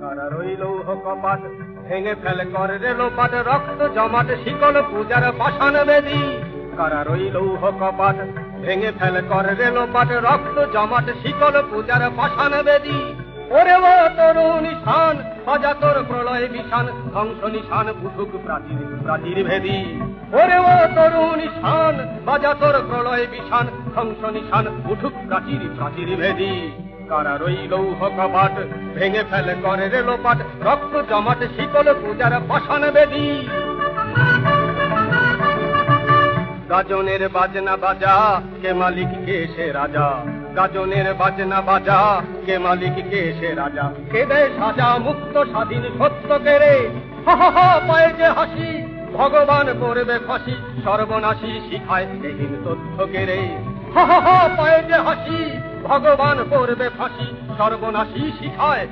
কারা রইল কপাট ভেঙে ফেলে করে রে লোপাট রক্ত, জমাট, শিকল, পূজার পাষাণ বেদি কারা রইল কপাট ভেঙে ফেলে করে রে লোপাট রক্ত, জমাট, শিকল, পূজার পাষাণ বেদি ওরে ও তরুণ নিশান সাজা তোর প্রলয় বিশান ধ্বংস নিশান বুঝুক প্রাচীর প্রাচীর ভেদি। ওরে ও তরুণ নিশান বাজা তোর প্রলয় বিশান ধ্বংস নিশান উঠুক প্রাচীর প্রাচীর ভেদি। কারা রইল কপাট ভেঙে ফেলে করে রে লোপাট রক্ত জমাট, শীতল পূজার পাষাণ বেদি। গাজনের বাজনা বাজা, কে মালিক, কে সে রাজা? গাজনের বাজনা বাজা, কে মালিক, কে সে রাজা? কে দেয় সাজা মুক্ত স্বাধীন সত্য কেড়ে পায়ে যে হাসি, ভগবান করবে ফাঁসি, সর্বনাশী শিখায় এহীন তথ্য কেড়ে পায়ে যে হাসি ভগবান করবে ফাঁসি সর্বনাশী শিখায়